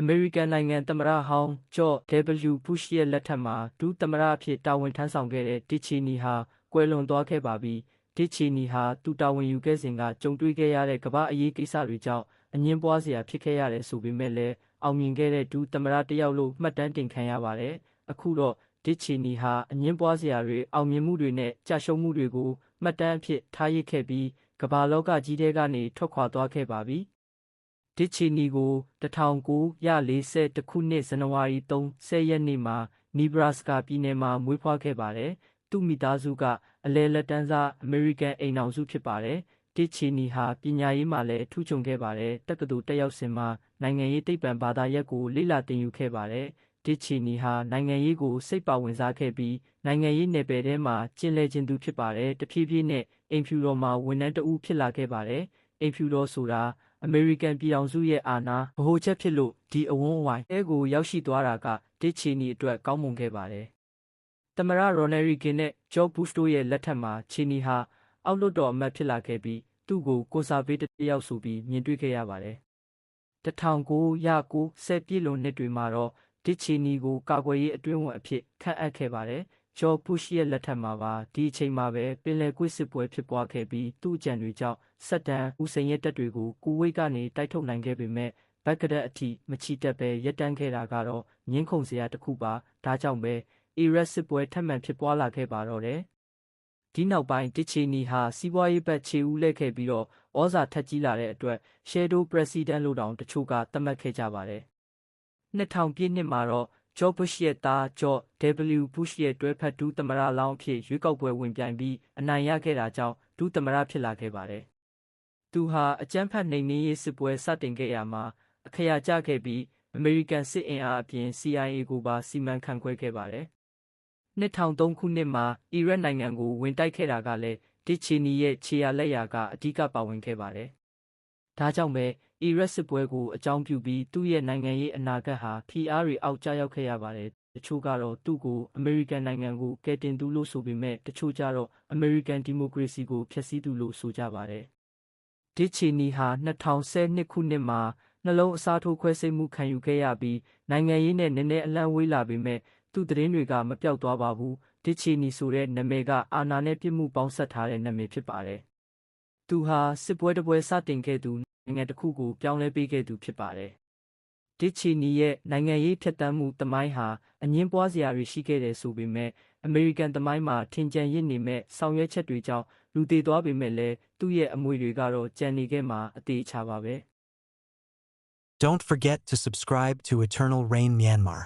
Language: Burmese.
အမေရိကန်နိုင်ငံသမ္မတဟောင်းဂျော့ W. Bush ရဲ့လက်ထက်မှာဒုသမ္မတအဖြစ်တာဝန်ထမ်းဆောင်ခဲ့တဲ့တစ်ချီနီဟာကွယ်လွန်သွားခဲ့ပါပြီ။တစ်ချီနီဟာသူတာဝန်ယူခဲ့စဉ်ကကြုံတွေ့ခဲ့ရတဲ့ကမ္ဘာအရေးကိစ္စတွေကြောင့်အငင်းပွားစရာဖြစ်ခဲ့ရတယ်ဆိုပေမဲ့လည်းအောင်မြင်ခဲ့တဲ့ဒုသမ္မတတစ်ယောက်လို့မှတ်တမ်းတင်ခံရပါတယ်။အခုတော့တစ်ချီနီဟာအငင်းပွားစရာတွေအောင်မြင်မှုတွေနဲ့ကြာရှုံးမှုတွေကိုမှတ်တမ်းအဖြစ်ထားရစ်ခဲ့ပြီးကမ္ဘာလောကကြီးထဲကနေထွက်ခွာသွားခဲ့ပါပြီ။ တစ်ချီနီကို1940ခုနှစ်ဇန်နဝါရီ30ရက်နေ့မှာနီဘရာစကာပြည်နယ်မှာမွေးဖွားခဲ့ပါတယ်။သူ့မိသားစုကအလဲလက်တန်းစားအမေရိကန်အိမ်အောင်စုဖြစ်ပါတယ်။တစ်ချီနီဟာပညာရေးမှာလည်းထူးချွန်ခဲ့ပါတယ်။တက္ကသိုလ်တက်ရောက်စဉ်မှာနိုင်ငံရေးသိပ္ပံဘာသာရပ်ကိုလေ့လာသင်ယူခဲ့ပါတယ်။တစ်ချီနီဟာနိုင်ငံရေးကိုစိတ်ပါဝင်စားခဲ့ပြီးနိုင်ငံရေးနယ်ပယ်ထဲမှာကျင်လည်ခြင်းသူဖြစ်ပါတယ်။တဖြည်းဖြည်းနဲ့အိမ်ဖြူတော်မှာဝန်ထမ်းတဦးဖြစ်လာခဲ့ပါတယ်။ အိမ်ဖြူတော်ဆိုတာအမေရိကန်ပြည်ထောင်စုရဲ့အာဏာဗဟိုချက်ဖြစ်လို့ဒီအဝန်းအဝိုင်းအဲကိုရောက်ရှိသွားတာကတစ်ချီနီအတွက်ကောင်းမွန်ခဲ့ပါတယ်။သမ္မတရော်နယ်ရီဂင်နဲ့ဂျော့ဘုရှ်တို့ရဲ့လက်ထက်မှာချီနီဟာအောက်လွှတ်တော်အမတ်ဖြစ်လာခဲ့ပြီးသူ့ကိုကိုဆာဗေးတစ်ယောက်ဆိုပြီးမြင်တွေ့ခဲ့ရပါတယ်။1990ပြည့်လွန်နှစ်တွေမှာတော့တစ်ချီနီကိုကာကွယ်ရေးအတွင်းဝန်အဖြစ်ခန့်အပ်ခဲ့ပါတယ်။ ဂျော့ဘုရှ်ရဲ့လက်ထက်မှာပါဒီအချိန်မှာပဲပင်လယ်ကွေ့စစ်ပွဲဖြစ်ပွားခဲ့ပြီးသူ့အကြံတွေကြောင့်ဆက်တန်ဦးစိန်ရဲ့တပ်တွေကိုကူဝိတ်ကနေတိုက်ထုတ်နိုင်ခဲ့ပေမဲ့ဘက်ကဒက်အထိမချီတက်ပဲရပ်တန့်ခဲ့တာကတော့ငင်းခုန်စရာတစ်ခုပါဒါကြောင့်ပဲအီရက်စစ်ပွဲထပ်မံဖြစ်ပွားလာခဲ့ပါတော့တယ်ဒီနောက်ပိုင်းတစ်ချီနီဟာစီးပွားရေးဘက်ခြေဦးလဲခဲ့ပြီးတော့ဩဇာထက်ကြီးလာတဲ့အတွက် Shadow President လို့တောင်တချို့ကသတ်မှတ်ခဲ့ကြပါတယ်2000ပြည့်နှစ်မှာတော့ ဂျော့ဘုရှ်ရဲ့သားဂျော့ W. Bush ရဲ့တွဲဖက်ဒုသမ္မတလောင်းအဖြစ်ရွေးကောက်ပွဲဝင်ပြိုင်ပြီးအနိုင်ရခဲ့တာကြောင့်ဒုသမ္မတဖြစ်လာခဲ့ပါတယ်။သူဟာအကြမ်းဖက်နှိမ်နင်းရေးစစ်ပွဲစတင်ခဲ့ရမှာအခရာကျခဲ့ပြီးအမေရိကန်စစ်အင်အားအပြင် CIA ကိုပါစီမံခန့်ခွဲခဲ့ပါတယ်။2003ခုနှစ်မှာအီရတ်နိုင်ငံကိုဝင်တိုက်ခဲ့တာကလည်းတစ်ချီနီရဲ့ခြေရလက်ရာကအဓိကပါဝင်ခဲ့ပါတယ်။ ဒါကြောင့်ပဲအီရတ်စစ်ပွဲကိုအကြောင်းပြုပြီးသူ့ရဲ့နိုင်ငံရေးအနာဂတ်ဟာဖီအားတွေအောက်ကျရောက်ခဲ့ရပါတယ်။တချို့ကတော့သူ့ကိုအမေရိကန်နိုင်ငံကိုကယ်တင်သူလို့ဆိုပေမဲ့တချို့ကျတော့အမေရိကန်ဒီမိုကရေစီကိုဖျက်ဆီးသူလို့ဆိုကြပါတယ်။ဒီချီနီဟာ2012ခုနှစ်မှာနှလုံးအစားထိုးခွဲစိတ်မှုခံယူခဲ့ရပြီးနိုင်ငံရေးနဲ့နည်းနည်းအလန့်ဝေးလာပေမဲ့သူ့သတင်းတွေကမပြောက်သွားပါဘူး။ဒီချီနီဆိုတဲ့နာမည်ကအာနာနဲ့ပြစ်မှုပေါင်းဆက်ထားတဲ့နာမည်ဖြစ်ပါတယ်။ သူဟာစစ်ပွဲတစ်ပွဲစတင်ခဲ့သူနိုင်ငံတစ်ခုကိုပြောင်းလဲပေးခဲ့သူဖြစ်ပါတယ်။တစ်ချီနီရဲ့နိုင်ငံရေးဖြတ်တန်းမှုတမိုင်းဟာအငင်းပွားစရာတွေရှိခဲ့တယ်ဆိုပေမဲ့အမေရိကန်တမိုင်းမှာထင်ကြံရစ်နေမဲ့ဆောင်ရွက်ချက်တွေကြောင့်လူသေးသွားပေမဲ့လည်းသူ့ရဲ့အမွေတွေကတော့ကြံနေခဲ့မှာအသေးချပါပဲ။ Don't forget to subscribe to Eternal Rain Myanmar.